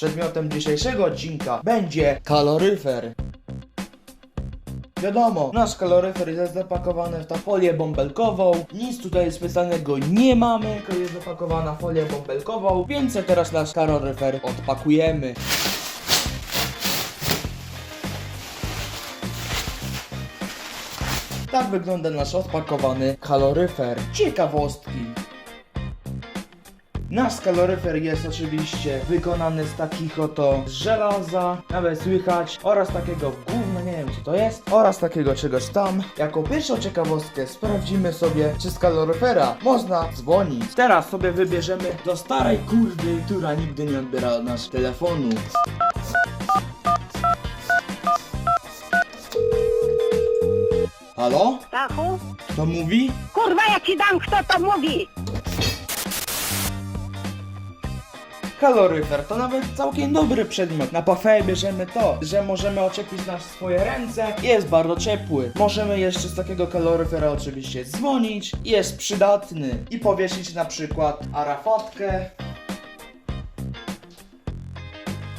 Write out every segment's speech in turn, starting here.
Przedmiotem dzisiejszego odcinka będzie kaloryfer. Wiadomo, nasz kaloryfer jest zapakowany w tą folię bąbelkową. Nic tutaj specjalnego nie mamy, tylko jest zapakowana folię bąbelkową, więc teraz nasz kaloryfer odpakujemy. Tak wygląda nasz odpakowany kaloryfer. Ciekawostki. Nasz kaloryfer jest oczywiście wykonany z takich oto z żelaza, nawet słychać, oraz takiego gówna, nie wiem co to jest, oraz takiego czegoś tam. Jako pierwszą ciekawostkę sprawdzimy sobie, czy z kaloryfera można dzwonić. Teraz sobie wybierzemy do starej kurdy, która nigdy nie odbiera od nas telefonu. Halo? Stachu? Kto mówi? Kurwa, ja ci dam, kto to mówi! Kaloryfer to nawet całkiem dobry przedmiot. Na pafę bierzemy to, że możemy oczepić na swoje ręce. Jest bardzo ciepły. Możemy jeszcze z takiego kaloryfera oczywiście dzwonić. Jest przydatny. I powiesić na przykład arafatkę.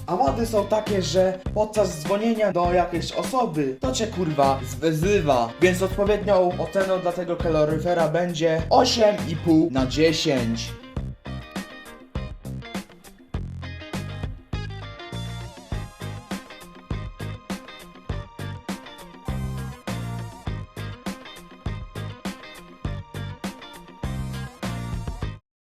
A wady są takie, że podczas dzwonienia do jakiejś osoby to cię kurwa zwyzywa. Więc odpowiednią oceną dla tego kaloryfera będzie 8,5 na 10.